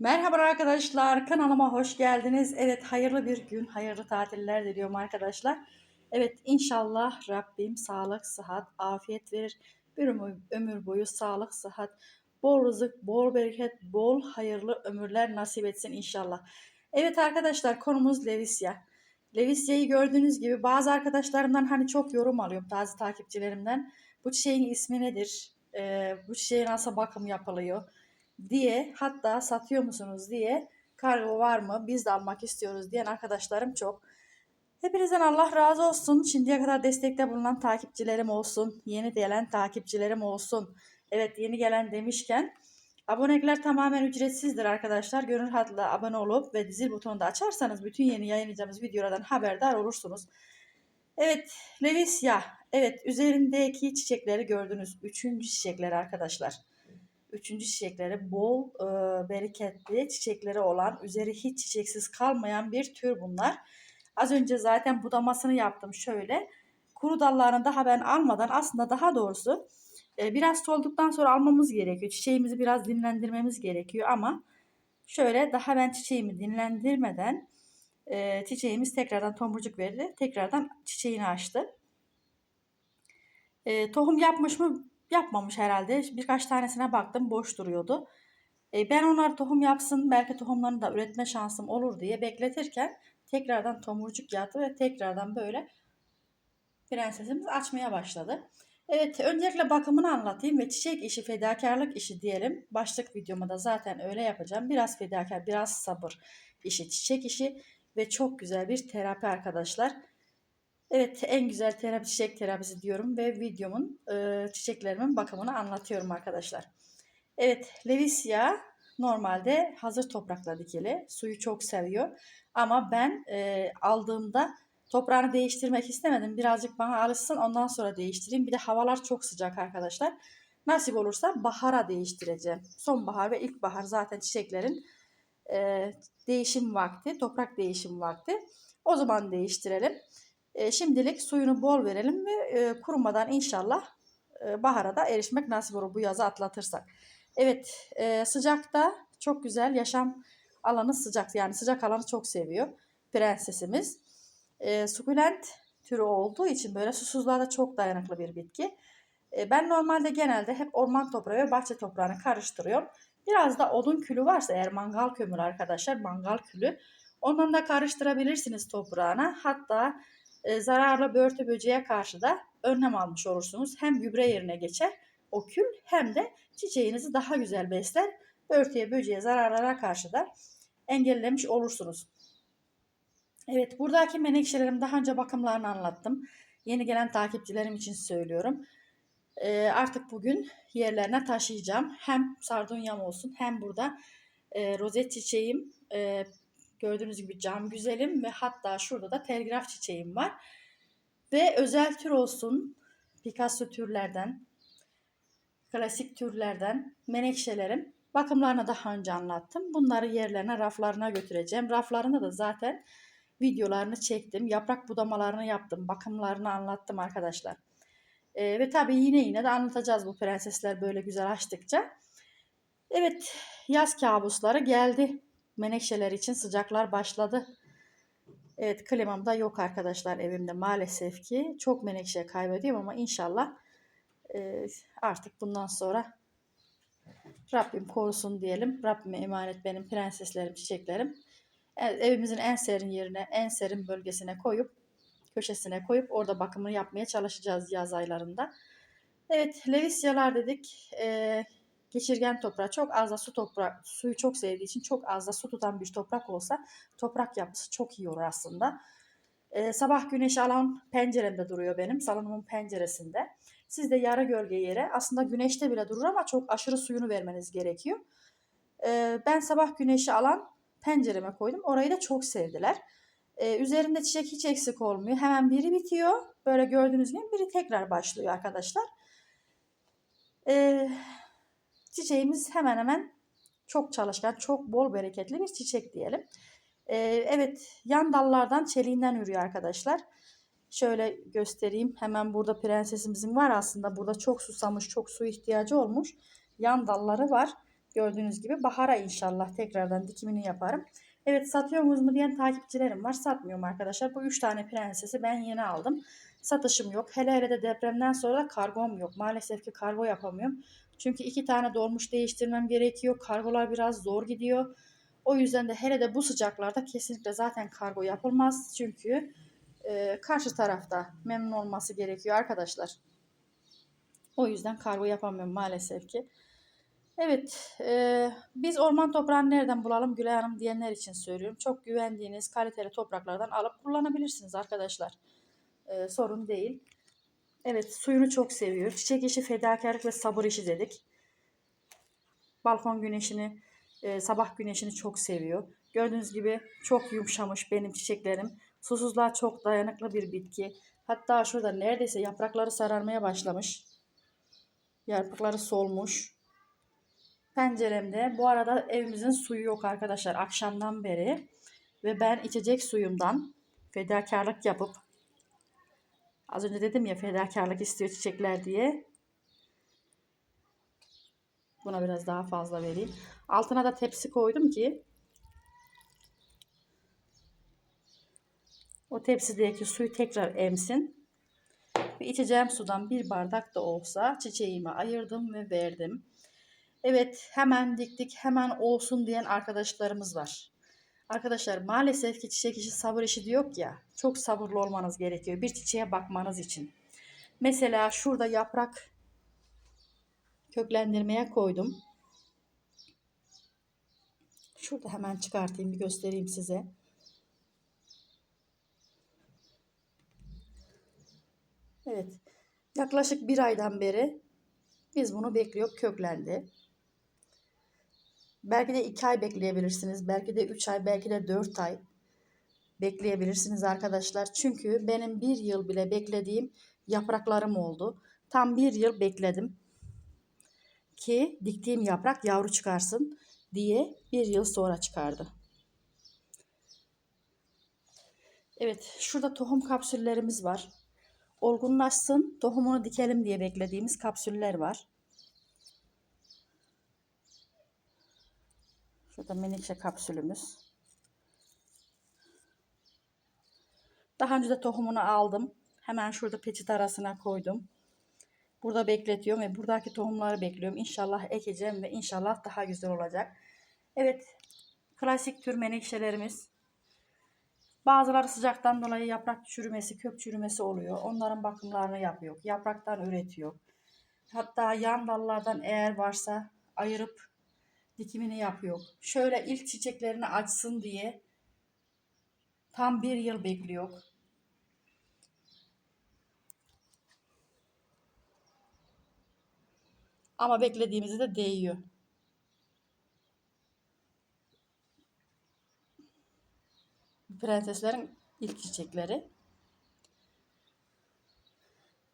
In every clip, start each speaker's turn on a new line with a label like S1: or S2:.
S1: Merhaba arkadaşlar, kanalıma hoş geldiniz. Evet, hayırlı bir gün, hayırlı tatiller diliyorum arkadaşlar. Evet, inşallah Rabbim sağlık, sıhhat, afiyet verir. Bir ömür, boyu sağlık, sıhhat, bol rızık, bol bereket, bol hayırlı ömürler nasip etsin inşallah. Evet arkadaşlar, konumuz Levisya. Levisya'yı gördüğünüz gibi bazı arkadaşlarımdan hani çok yorum alıyorum, taze takipçilerimden. Bu çiçeğin ismi nedir? Ee, bu çiçeğe nasıl bakım yapılıyor? Diye hatta satıyor musunuz diye kargo var mı biz de almak istiyoruz diyen arkadaşlarım çok. Hepinizden Allah razı olsun. Şimdiye kadar destekte bulunan takipçilerim olsun. Yeni gelen takipçilerim olsun. Evet yeni gelen demişken abonelikler tamamen ücretsizdir arkadaşlar. Gönül hatla abone olup ve zil butonunu da açarsanız bütün yeni yayınlayacağımız videolardan haberdar olursunuz. Evet Levisya. Evet üzerindeki çiçekleri gördünüz. Üçüncü çiçekleri arkadaşlar üçüncü çiçekleri bol e, bereketli çiçekleri olan, üzeri hiç çiçeksiz kalmayan bir tür bunlar. Az önce zaten budamasını yaptım şöyle. Kuru dallarını daha ben almadan aslında daha doğrusu e, biraz solduktan sonra almamız gerekiyor. Çiçeğimizi biraz dinlendirmemiz gerekiyor ama şöyle daha ben çiçeğimi dinlendirmeden e, çiçeğimiz tekrardan tomurcuk verdi. Tekrardan çiçeğini açtı. E, tohum yapmış mı yapmamış herhalde. Birkaç tanesine baktım boş duruyordu. E, ben onlar tohum yapsın belki tohumlarını da üretme şansım olur diye bekletirken tekrardan tomurcuk yattı ve tekrardan böyle prensesimiz açmaya başladı. Evet öncelikle bakımını anlatayım ve çiçek işi fedakarlık işi diyelim. Başlık videomu da zaten öyle yapacağım. Biraz fedakar biraz sabır işi çiçek işi ve çok güzel bir terapi arkadaşlar. Evet en güzel terapi çiçek terapisi diyorum ve videomun çiçeklerimin bakımını anlatıyorum arkadaşlar. Evet Levisya normalde hazır toprakla dikili. Suyu çok seviyor. Ama ben aldığımda toprağını değiştirmek istemedim. Birazcık bana alışsın ondan sonra değiştireyim. Bir de havalar çok sıcak arkadaşlar. Nasip olursa bahara değiştireceğim. Sonbahar ve ilkbahar zaten çiçeklerin e, değişim vakti, toprak değişim vakti. O zaman değiştirelim. E, şimdilik suyunu bol verelim ve e, kurumadan inşallah e, bahara da erişmek nasip olur bu yazı atlatırsak. Evet e, sıcakta çok güzel yaşam alanı sıcak yani sıcak alanı çok seviyor prensesimiz. E, sukulent türü olduğu için böyle susuzluğa çok dayanıklı bir bitki. E, ben normalde genelde hep orman toprağı ve bahçe toprağını karıştırıyorum. Biraz da odun külü varsa eğer mangal kömürü arkadaşlar mangal külü ondan da karıştırabilirsiniz toprağına. Hatta e, zararlı börtü böceğe karşı da önlem almış olursunuz. Hem gübre yerine geçer o kül hem de çiçeğinizi daha güzel besler. Börtüye böceğe zararlara karşı da engellemiş olursunuz. Evet buradaki menekşelerim daha önce bakımlarını anlattım. Yeni gelen takipçilerim için söylüyorum. E, artık bugün yerlerine taşıyacağım. Hem sardunyam olsun hem burada e, rozet çiçeğim, e, Gördüğünüz gibi cam güzelim ve hatta şurada da telgraf çiçeğim var. Ve özel tür olsun Picasso türlerden, klasik türlerden menekşelerim. Bakımlarını daha önce anlattım. Bunları yerlerine, raflarına götüreceğim. Raflarını da zaten videolarını çektim. Yaprak budamalarını yaptım. Bakımlarını anlattım arkadaşlar. Ee, ve tabii yine yine de anlatacağız bu prensesler böyle güzel açtıkça. Evet yaz kabusları geldi menekşeler için sıcaklar başladı. Evet klimam da yok arkadaşlar evimde maalesef ki. Çok menekşe kaybediyorum ama inşallah e, artık bundan sonra Rabbim korusun diyelim. Rabbime emanet benim prenseslerim, çiçeklerim. Evimizin en serin yerine, en serin bölgesine koyup, köşesine koyup orada bakımını yapmaya çalışacağız yaz aylarında. Evet, Levisyalar dedik. E, geçirgen toprağı çok az da su toprak suyu çok sevdiği için çok az da su tutan bir toprak olsa toprak yapısı çok iyi olur aslında. Ee, sabah güneş alan penceremde duruyor benim salonumun penceresinde. Siz de yarı gölge yere aslında güneşte bile durur ama çok aşırı suyunu vermeniz gerekiyor. Ee, ben sabah güneşi alan pencereme koydum. Orayı da çok sevdiler. Ee, üzerinde çiçek hiç eksik olmuyor. Hemen biri bitiyor. Böyle gördüğünüz gibi biri tekrar başlıyor arkadaşlar. Ee, Çiçeğimiz hemen hemen çok çalışkan, çok bol bereketli bir çiçek diyelim. Ee, evet yan dallardan çeliğinden ürüyor arkadaşlar. Şöyle göstereyim. Hemen burada prensesimizin var aslında. Burada çok susamış, çok su ihtiyacı olmuş. Yan dalları var. Gördüğünüz gibi bahara inşallah tekrardan dikimini yaparım. Evet satıyorsunuz mu diyen takipçilerim var. Satmıyorum arkadaşlar. Bu 3 tane prensesi ben yeni aldım. Satışım yok. Hele hele de depremden sonra kargom yok. Maalesef ki kargo yapamıyorum. Çünkü iki tane dolmuş değiştirmem gerekiyor. Kargolar biraz zor gidiyor. O yüzden de hele de bu sıcaklarda kesinlikle zaten kargo yapılmaz. Çünkü e, karşı tarafta memnun olması gerekiyor arkadaşlar. O yüzden kargo yapamıyorum maalesef ki. Evet, e, biz orman toprağını nereden bulalım Gülay Hanım diyenler için söylüyorum. Çok güvendiğiniz kaliteli topraklardan alıp kullanabilirsiniz arkadaşlar. E, sorun değil. Evet, suyunu çok seviyor. Çiçek işi fedakarlık ve sabır işi dedik. Balkon güneşini, e, sabah güneşini çok seviyor. Gördüğünüz gibi çok yumuşamış benim çiçeklerim. Susuzluğa çok dayanıklı bir bitki. Hatta şurada neredeyse yaprakları sararmaya başlamış. Yaprakları solmuş. Penceremde bu arada evimizin suyu yok arkadaşlar akşamdan beri. Ve ben içecek suyumdan fedakarlık yapıp az önce dedim ya fedakarlık istiyor çiçekler diye. Buna biraz daha fazla vereyim. Altına da tepsi koydum ki o tepsideki suyu tekrar emsin. Ve içeceğim sudan bir bardak da olsa çiçeğimi ayırdım ve verdim. Evet hemen diktik hemen olsun diyen arkadaşlarımız var. Arkadaşlar maalesef ki çiçek işi sabır işi diyor ya. Çok sabırlı olmanız gerekiyor bir çiçeğe bakmanız için. Mesela şurada yaprak köklendirmeye koydum. Şurada hemen çıkartayım bir göstereyim size. Evet. Yaklaşık bir aydan beri biz bunu bekliyor köklendi. Belki de 2 ay bekleyebilirsiniz. Belki de 3 ay, belki de 4 ay bekleyebilirsiniz arkadaşlar. Çünkü benim bir yıl bile beklediğim yapraklarım oldu. Tam bir yıl bekledim ki diktiğim yaprak yavru çıkarsın diye bir yıl sonra çıkardı. Evet şurada tohum kapsüllerimiz var. Olgunlaşsın tohumunu dikelim diye beklediğimiz kapsüller var. Şurada menekşe kapsülümüz. Daha önce de tohumunu aldım. Hemen şurada peçete arasına koydum. Burada bekletiyorum ve buradaki tohumları bekliyorum. İnşallah ekeceğim ve inşallah daha güzel olacak. Evet, klasik tür menekşelerimiz. Bazıları sıcaktan dolayı yaprak çürümesi, kök çürümesi oluyor. Onların bakımlarını yapıyor. Yapraktan üretiyor. Hatta yan dallardan eğer varsa ayırıp dikimini yapıyor. Şöyle ilk çiçeklerini açsın diye tam bir yıl bekliyor. Ama beklediğimizi de değiyor. Prenseslerin ilk çiçekleri.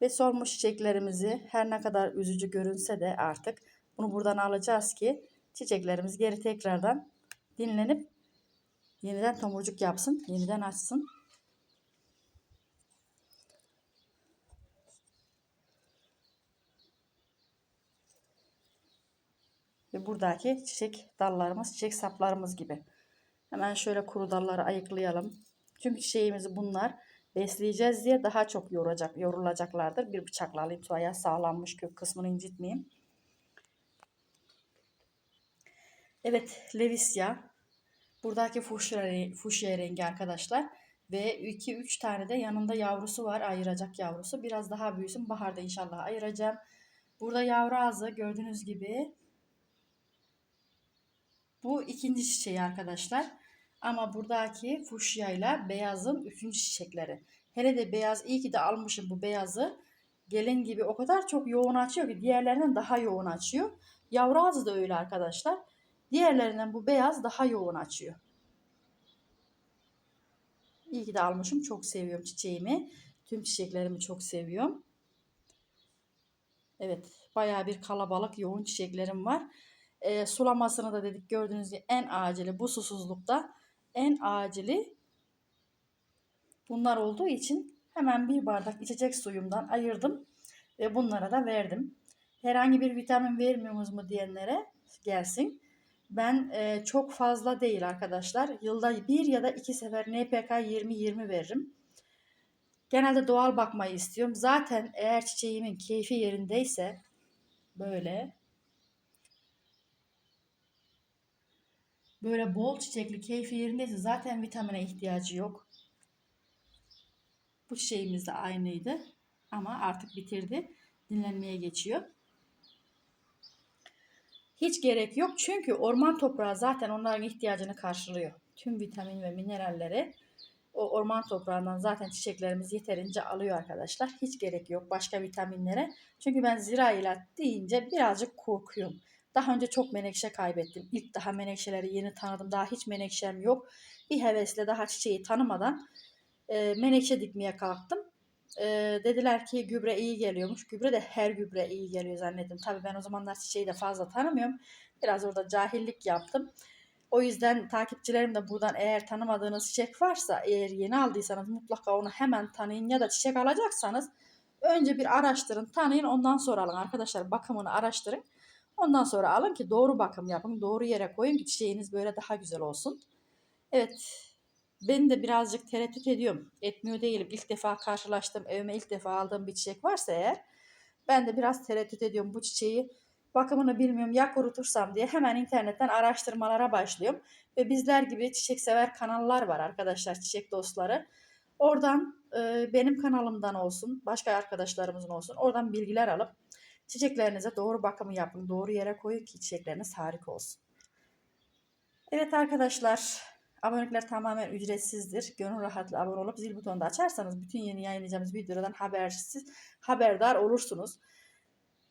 S1: Ve solmuş çiçeklerimizi her ne kadar üzücü görünse de artık bunu buradan alacağız ki çiçeklerimiz geri tekrardan dinlenip yeniden tomurcuk yapsın, yeniden açsın. Ve buradaki çiçek dallarımız, çiçek saplarımız gibi. Hemen şöyle kuru dalları ayıklayalım. Çünkü çiçeğimizi bunlar besleyeceğiz diye daha çok yoracak, yorulacaklardır. Bir bıçakla alayım tuaya sağlanmış kök kısmını incitmeyeyim. Evet Levisya. Buradaki fuşya, rengi arkadaşlar. Ve 2-3 tane de yanında yavrusu var. Ayıracak yavrusu. Biraz daha büyüsün. Baharda inşallah ayıracağım. Burada yavru ağzı gördüğünüz gibi. Bu ikinci çiçeği arkadaşlar. Ama buradaki fuşya ile beyazın üçüncü çiçekleri. Hele de beyaz iyi ki de almışım bu beyazı. Gelin gibi o kadar çok yoğun açıyor ki diğerlerinden daha yoğun açıyor. Yavru ağzı da öyle arkadaşlar. Diğerlerinden bu beyaz daha yoğun açıyor. İyi ki de almışım. Çok seviyorum çiçeğimi. Tüm çiçeklerimi çok seviyorum. Evet. Bayağı bir kalabalık yoğun çiçeklerim var. E, sulamasını da dedik gördüğünüz gibi en acili bu susuzlukta en acili bunlar olduğu için hemen bir bardak içecek suyumdan ayırdım ve bunlara da verdim. Herhangi bir vitamin vermiyoruz mu diyenlere gelsin. Ben e, çok fazla değil arkadaşlar. Yılda bir ya da iki sefer NPK 20-20 veririm. Genelde doğal bakmayı istiyorum. Zaten eğer çiçeğimin keyfi yerindeyse böyle böyle bol çiçekli keyfi yerindeyse zaten vitamine ihtiyacı yok. Bu çiçeğimiz de aynıydı ama artık bitirdi. Dinlenmeye geçiyor. Hiç gerek yok çünkü orman toprağı zaten onların ihtiyacını karşılıyor. Tüm vitamin ve mineralleri o orman toprağından zaten çiçeklerimiz yeterince alıyor arkadaşlar. Hiç gerek yok başka vitaminlere. Çünkü ben zira ilaç deyince birazcık korkuyorum. Daha önce çok menekşe kaybettim. İlk daha menekşeleri yeni tanıdım. Daha hiç menekşem yok. Bir hevesle daha çiçeği tanımadan e, menekşe dikmeye kalktım. E, dediler ki gübre iyi geliyormuş. Gübre de her gübre iyi geliyor zannettim. Tabii ben o zamanlar çiçeği de fazla tanımıyorum. Biraz orada cahillik yaptım. O yüzden takipçilerim de buradan eğer tanımadığınız çiçek varsa eğer yeni aldıysanız mutlaka onu hemen tanıyın ya da çiçek alacaksanız önce bir araştırın tanıyın ondan sonra alın arkadaşlar bakımını araştırın. Ondan sonra alın ki doğru bakım yapın doğru yere koyun ki çiçeğiniz böyle daha güzel olsun. Evet ben de birazcık tereddüt ediyorum. Etmiyor değilim. İlk defa karşılaştım. Evime ilk defa aldığım bir çiçek varsa eğer ben de biraz tereddüt ediyorum bu çiçeği bakımını bilmiyorum ya kurutursam diye hemen internetten araştırmalara başlıyorum. Ve bizler gibi çiçek sever kanallar var arkadaşlar çiçek dostları. Oradan e, benim kanalımdan olsun başka arkadaşlarımızın olsun oradan bilgiler alıp çiçeklerinize doğru bakımı yapın. Doğru yere koyun ki çiçekleriniz harika olsun. Evet arkadaşlar abonelikler tamamen ücretsizdir. Gönül rahatlı abone olup zil butonunu da açarsanız bütün yeni yayınlayacağımız videolardan habersiz haberdar olursunuz.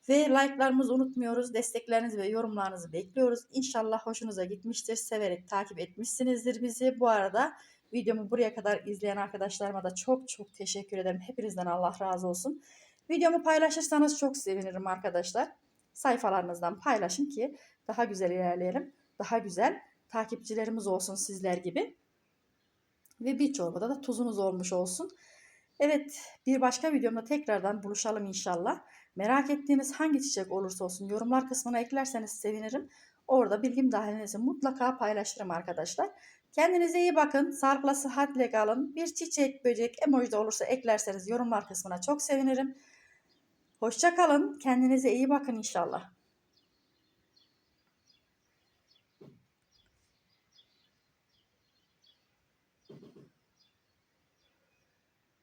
S1: Ve like'larımızı unutmuyoruz. Desteklerinizi ve yorumlarınızı bekliyoruz. İnşallah hoşunuza gitmiştir. Severek takip etmişsinizdir bizi. Bu arada videomu buraya kadar izleyen arkadaşlarıma da çok çok teşekkür ederim. Hepinizden Allah razı olsun. Videomu paylaşırsanız çok sevinirim arkadaşlar. Sayfalarınızdan paylaşın ki daha güzel ilerleyelim. Daha güzel takipçilerimiz olsun sizler gibi. Ve bir çorbada da tuzunuz olmuş olsun. Evet bir başka videomda tekrardan buluşalım inşallah. Merak ettiğiniz hangi çiçek olursa olsun yorumlar kısmına eklerseniz sevinirim. Orada bilgim dahilinizi mutlaka paylaşırım arkadaşlar. Kendinize iyi bakın. Sağlıkla sıhhatle kalın. Bir çiçek, böcek, emoji de olursa eklerseniz yorumlar kısmına çok sevinirim. Hoşça kalın. Kendinize iyi bakın inşallah.